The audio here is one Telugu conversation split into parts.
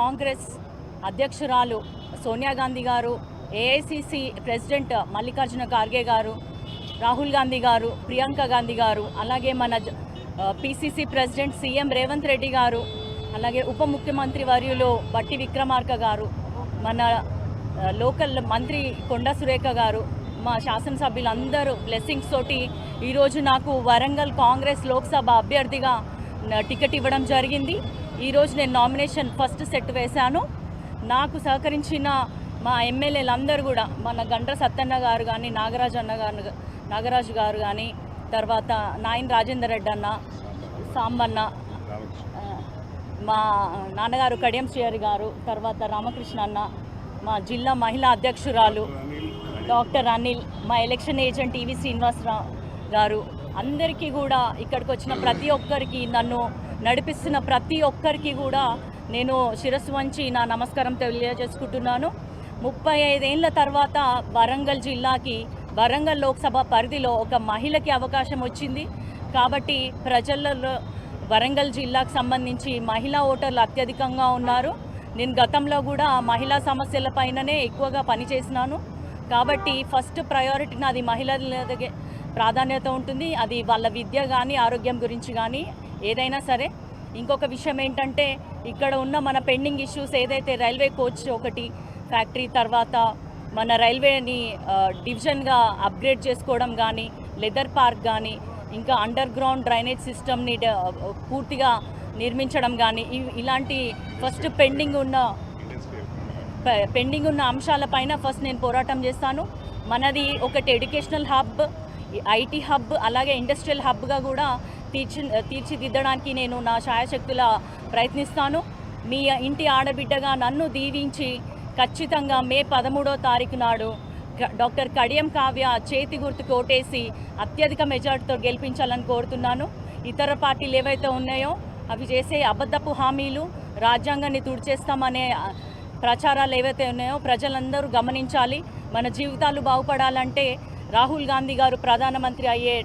కాంగ్రెస్ అధ్యక్షురాలు సోనియా గాంధీ గారు ఏఐసిసి ప్రెసిడెంట్ మల్లికార్జున ఖార్గే గారు రాహుల్ గాంధీ గారు ప్రియాంక గాంధీ గారు అలాగే మన PCC president CM Revanth Reddy గారు అలాగే ఉప ముఖ్యమంత్రి వర్యులు బట్టి విక్రమార్క గారు మన లోకల్ మంత్రి కొండ సురేఖ గారు మా శాసనసభ్యులందరూ బ్లెస్సింగ్స్ తోటి ఈరోజు నాకు వరంగల్ కాంగ్రెస్ లోక్సభ అభ్యర్థిగా టికెట్ ఇవ్వడం జరిగింది. ఈరోజు నేను నామినేషన్ ఫస్ట్ సెట్ వేశాను. నాకు సహకరించిన మా ఎమ్మెల్యేలందరూ కూడా మన గండ్ర సత్తన్న గారు కానీ నాగరాజు అన్న గారు నాగరాజు గారు కానీ తర్వాత నాయన్ రాజేందర్ రెడ్డి అన్న సాంబన్న మా నాన్నగారు కడియం శ్రీహరి గారు తర్వాత రామకృష్ణ అన్న మా జిల్లా మహిళా అధ్యక్షురాలు డాక్టర్ అనిల్ మా ఎలక్షన్ ఏజెంట్ టీవీ శ్రీనివాసరావు గారు అందరికీ కూడా ఇక్కడికి వచ్చిన ప్రతి ఒక్కరికి నన్ను నడిపిస్తున్న ప్రతి ఒక్కరికి కూడా నేను శిరస్సు వంచి నా నమస్కారం తెలియజేసుకుంటున్నాను. ముప్పై ఐదేళ్ళ తర్వాత వరంగల్ జిల్లాకి వరంగల్ లోక్సభ పరిధిలో ఒక మహిళకి అవకాశం వచ్చింది. కాబట్టి ప్రజలలో వరంగల్ జిల్లాకు సంబంధించి మహిళా ఓటర్లు అత్యధికంగా ఉన్నారు. నేను గతంలో కూడా మహిళా సమస్యల పైననే ఎక్కువగా పనిచేసినాను. కాబట్టి ఫస్ట్ ప్రయారిటీ నాది మహిళల ప్రాధాన్యత ఉంటుంది. అది వాళ్ళ విద్య కానీ ఆరోగ్యం గురించి కానీ ఏదైనా సరే ఇంకొక విషయం ఏంటంటే ఇక్కడ ఉన్న మన పెండింగ్ ఇష్యూస్ ఏదైతే రైల్వే కోచ్ ఒకటి ఫ్యాక్టరీ తర్వాత మన రైల్వేని డివిజన్గా అప్గ్రేడ్ చేసుకోవడం కానీ లెదర్ పార్క్ కానీ ఇంకా అండర్ గ్రౌండ్ డ్రైనేజ్ సిస్టమ్ని పూర్తిగా నిర్మించడం కానీ ఇలాంటి ఫస్ట్ పెండింగ్ ఉన్న పె- పెండింగ్ ఉన్న అంశాలపైన ఫస్ట్ నేను పోరాటం చేస్తాను. మనది ఒకటి ఎడ్యుకేషనల్ హబ్ ఐటీ హబ్ అలాగే ఇండస్ట్రియల్ హబ్గా కూడా తీర్చి తీర్చిదిద్దడానికి నేను నా ఛాయశక్తుల ప్రయత్నిస్తాను. మీ ఇంటి ఆడబిడ్డగా నన్ను దీవించి ఖచ్చితంగా మే పదమూడో తారీఖు నాడు క- డాక్టర్ కడియం కావ్య చేతి గుర్తు కోటేసి అత్యధిక మెజార్టీతో గెలిపించాలని కోరుతున్నాను. ఇతర పార్టీలు ఏవైతే ఉన్నాయో అవి చేసే అబద్ధపు హామీలు రాజ్యాంగాన్ని తుడిచేస్తామనే ప్రచారాలు ఏవైతే ఉన్నాయో ప్రజలందరూ గమనించాలి. మన జీవితాలు బాగుపడాలంటే రాహుల్ గాంధీ గారు ప్రధానమంత్రి అయ్యే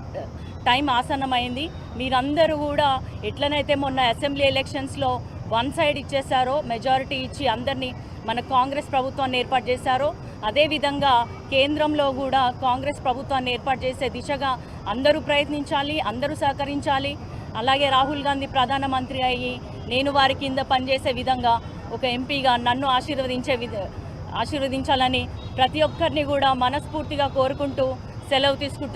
టైం ఆసన్నమైంది. మీరందరూ కూడా ఎట్లనైతే మొన్న అసెంబ్లీ ఎలక్షన్స్లో వన్ సైడ్ ఇచ్చేశారో మెజారిటీ ఇచ్చి అందరినీ మన కాంగ్రెస్ ప్రభుత్వాన్ని ఏర్పాటు చేశారో అదేవిధంగా కేంద్రంలో కూడా కాంగ్రెస్ ప్రభుత్వాన్ని ఏర్పాటు చేసే దిశగా అందరూ ప్రయత్నించాలి అందరూ సహకరించాలి. అలాగే రాహుల్ గాంధీ ప్రధానమంత్రి అయ్యి నేను వారి కింద పనిచేసే విధంగా ఒక ఎంపీగా నన్ను ఆశీర్వదించే విధ ఆశీర్వదించాలని ప్రతి ఒక్కరిని కూడా మనస్ఫూర్తిగా కోరుకుంటూ సెలవు తీసుకుంటున్నాను